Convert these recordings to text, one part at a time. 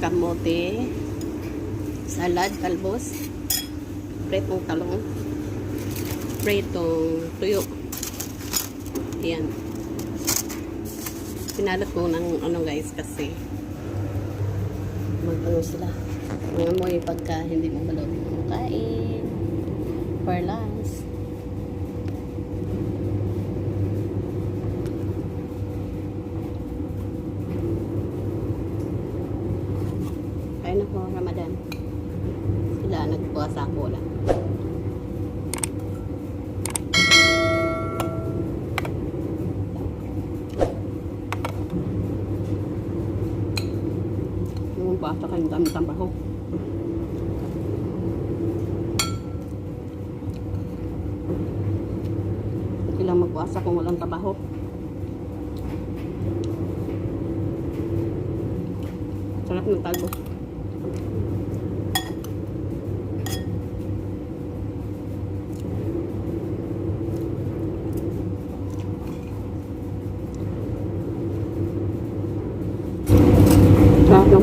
kamote, salad talbos, pretong talong, pretong tuyo. Ayan. Pinalot ko ng ano guys kasi mag-ano sila. Mangamoy pagka hindi mo balot mo kain. For lunch. Kain na po Ramadan. Sila Yung bata kayong dami tambaho. Okay lang magpuasa kung walang trabaho. Sarap ng talbos.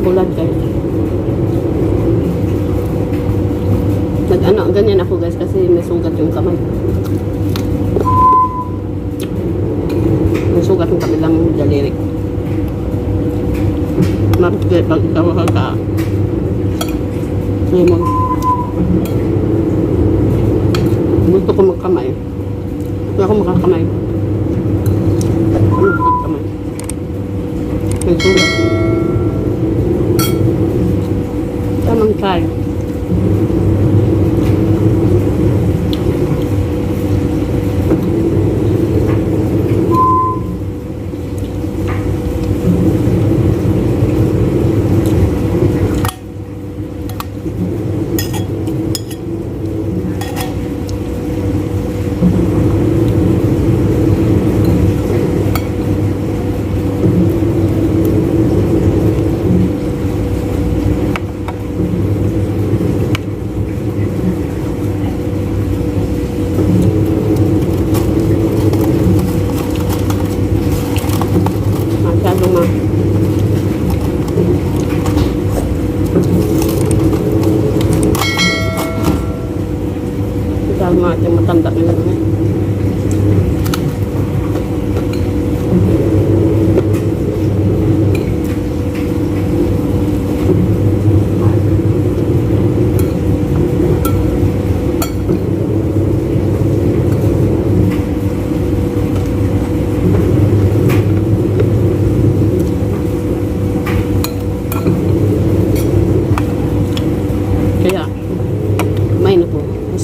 Bulan guys. Nag ano, ganyan ako guys kasi may sugat yung kamay. May sugat yung kabilang daliri. Marupit pag ikaw ka lemon. Gusto ko magkamay. Hindi ako makakamay. Ano magkamay? May sugat. mancaram.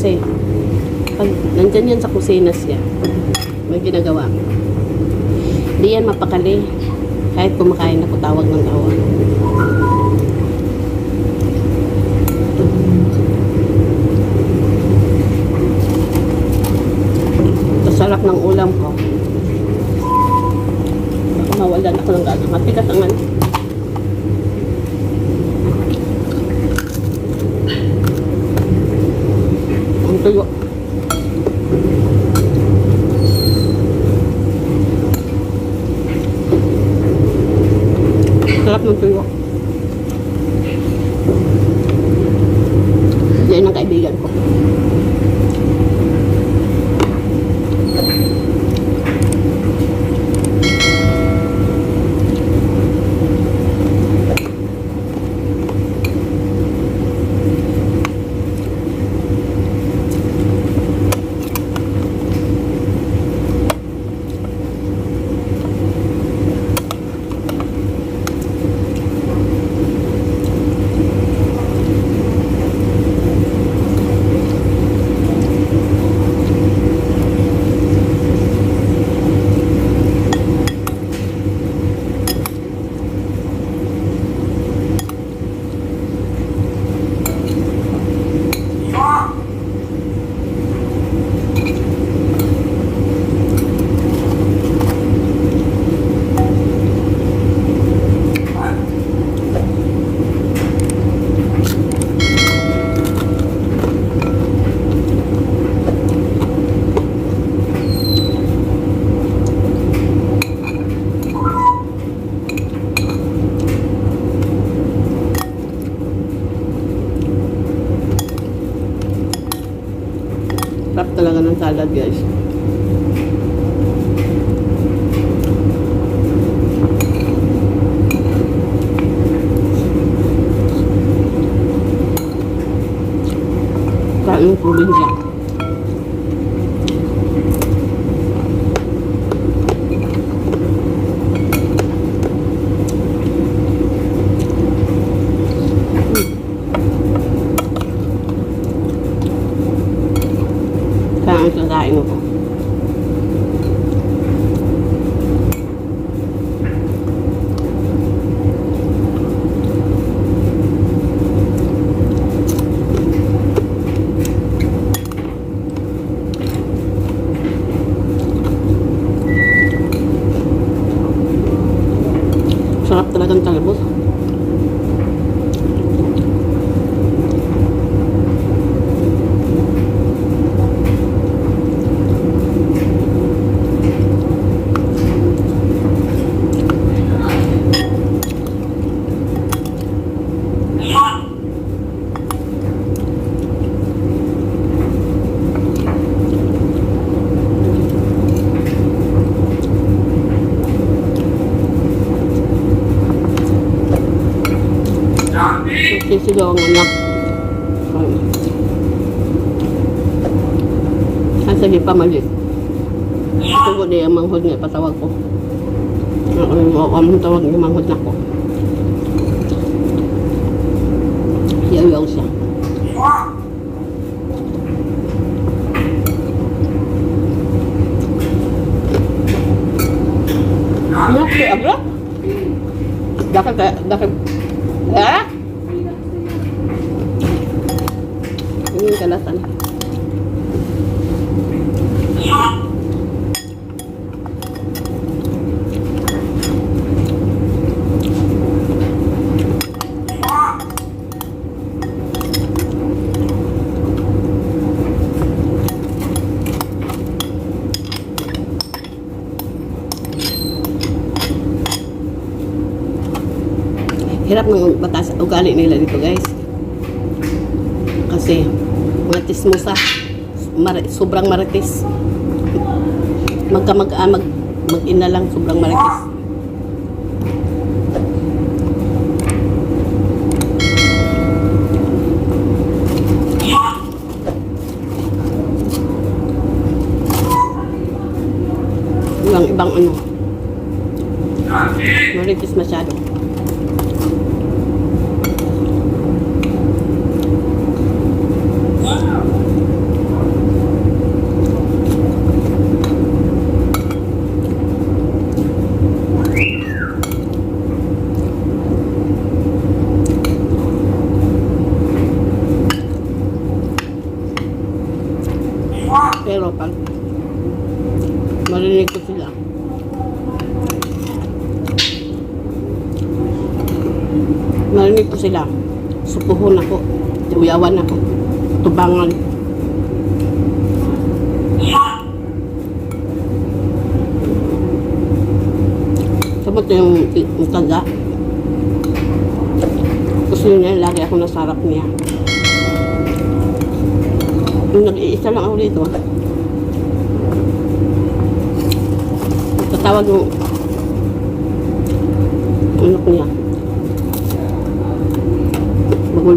Kasi, pag nandyan yan sa kusina siya, may ginagawa. Hindi yan mapakali. Kahit kumakain ako, tawag ng tawag. Sarap ng ulam ko. Baka mawalan ako ng gana. Matikas ang ano. Salad guys. Kain probinsya. Kain ang kakain ko. Sarap talagang talbos. Sisigaw ang anak. Ay. Ah, sige, pamalit. Ko di ang manghod nga, patawag ko. Ako yung among tawag yung manghod na ko. Yaw-yaw siya. Anak, si Abra? Dakit, dakit. Ha? Hirap ng batas ugali nila dito guys. Kasi mga tismusa, mar sobrang marites. Magka mag, ah, mag, mag-ina lang, sobrang marites. Yung ibang ano, marites masyado. Pero pag marinig ko sila, ko sila, supuhon ako, uyawan ako, tubangan. Sabot yung, yung taga. Gusto niya, lagi ako nasarap niya. Yung nag-iisa lang ako dito. Tatawag yung anak niya.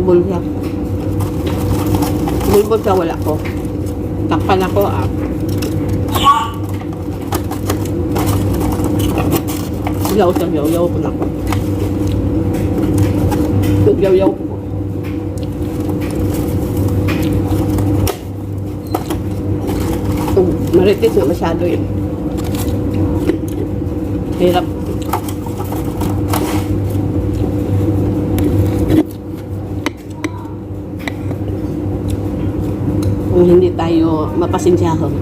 Magbulbul siya. Bulbul siya, wala ko. Takpan ako ah. Yaw siya, yaw, yaw ko na ako. Yaw, yaw ko. Oh, maritis nga masyado yun. Hirap. Kung hindi tayo mapasensyahan.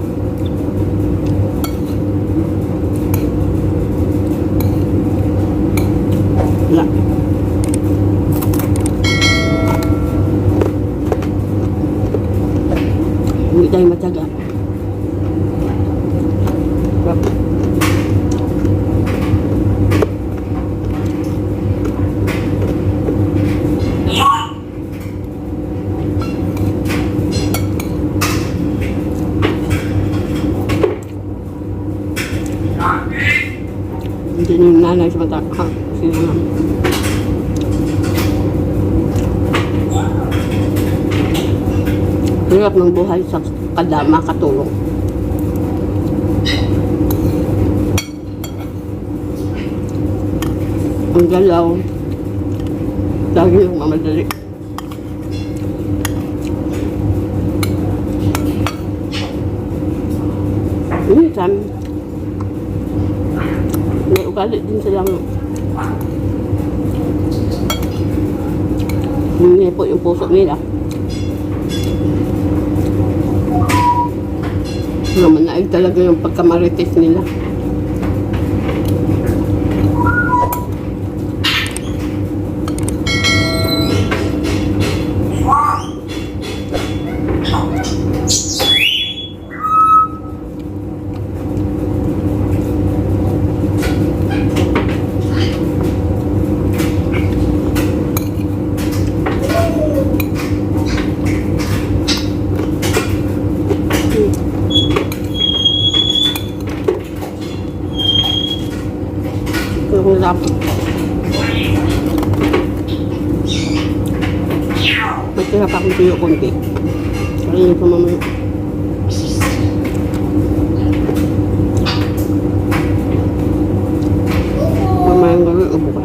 Wala. Hindi tayo matyaga. Sarap. Nanay sa mata. Ha, sila nga. Hirap ng buhay sa kadama katulong. Ang galaw. Lagi yung mamadali. Minsan, ugali din silang po yung puso nila. Naman na talaga yung pagkamarites nila. Kung dapat. Magkira pa akong tuyo konti. Ayun ko. Mamaya gabi, ubo ka.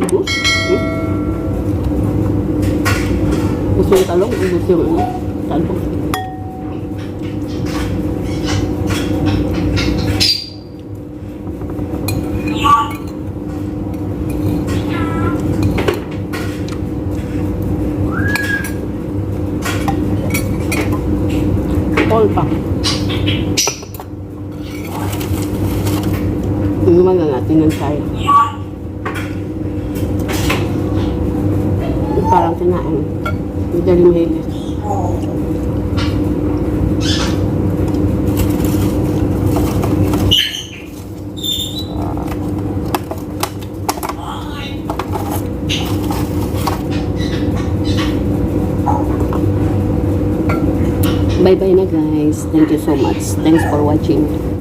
Ubus? Hmm? Gusto yung talong, ubus yung ano, talong. All pa. Inuman na natin ng tayo. Parang kinain. Madali mahilig. Bye-bye na guys. Thank you so much. Thanks for watching.